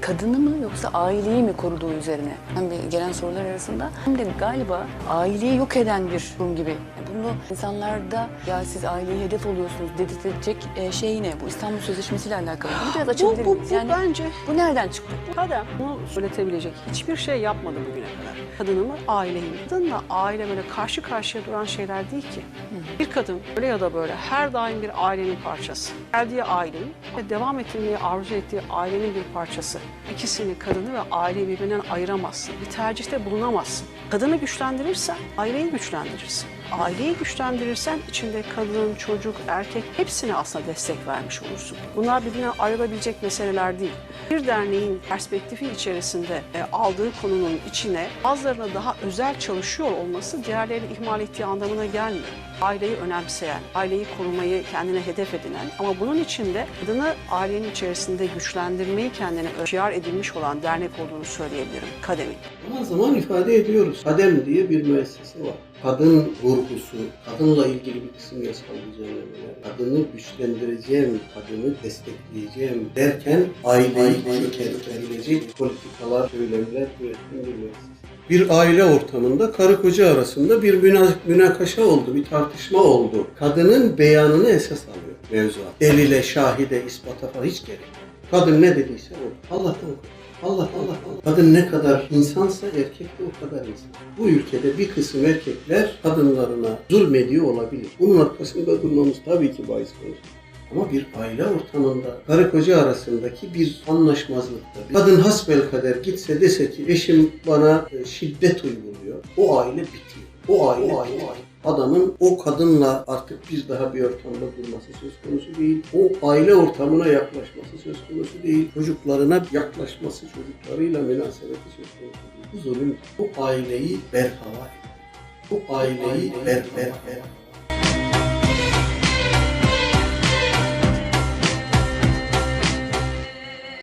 kadını mı yoksa aileyi mi koruduğu üzerine hem bir gelen sorular arasında hem de galiba aileyi yok eden bir durum gibi. Yani Bunu insanlarda ya siz aileyi hedef oluyorsunuz dedirtecek e, şey ne? Bu İstanbul Sözleşmesi ile alakalı. Bunu biraz Bu, açabilir bu, miyiz? bu Yani bence bu nereden çıktı? Kadem bunu söyletebilecek hiçbir şey yapmadı bugüne kadar. Kadını mı, aileyi mi? Kadınla aile böyle karşı karşıya duran şeyler değil ki. Bir kadın öyle ya da böyle her daim bir ailenin parçası. Geldiği ailenin ve devam ettirmeyi arzu ettiği ailenin bir parçası. İkisini, kadını ve aileyi birbirinden ayıramazsın. Bir tercihte bulunamazsın. Kadını güçlendirirsen aileyi güçlendirirsin. Aileyi güçlendirirsen içinde kadın, çocuk, erkek hepsine aslında destek vermiş olursun. Bunlar birbirinden ayrılabilecek meseleler değil. Bir derneğin perspektifi içerisinde e, aldığı konunun içine bazılarına daha özel çalışıyor olması diğerlerini ihmal ettiği anlamına gelmiyor. Aileyi önemseyen, aileyi korumayı kendine hedef edinen ama bunun içinde kadını ailenin içerisinde güçlendirmeyi kendine şiar edilmiş olan dernek olduğunu söyleyebilirim. Kademin. Zaman zaman ifade ediyoruz. Kadem diye bir müessese var. Kadın vurgusu, kadınla ilgili bir kısım düzenlemeler, kadını güçlendireceğim, kadını destekleyeceğim derken aileyi çökertebilecek politikalar, söylemler üreten bir aile ortamında karı koca arasında bir müna- münakaşa oldu, bir tartışma oldu. Kadının beyanını esas alıyor mevzuat. Delile, şahide, ispata falan hiç gerek yok. Kadın ne dediyse o. Allah'tan kork. Allah Allah Allah. Kadın ne kadar insansa erkek de o kadar insan. Bu ülkede bir kısım erkekler kadınlarına zulmediyor olabilir. Bunun arkasında durmamız tabii ki bahis konusu. Ama bir aile ortamında karı koca arasındaki bir anlaşmazlıkta kadın hasbel kader gitse dese ki eşim bana e, şiddet uyguluyor. O aile bitiyor. O aile, o aile. Adamın o kadınla artık bir daha bir ortamda durması söz konusu değil. O aile ortamına yaklaşması söz konusu değil. Çocuklarına yaklaşması, çocuklarıyla münasebeti söz konusu değil. Bu zulüm bu aileyi berhava. Bu aileyi ber, ber, ber,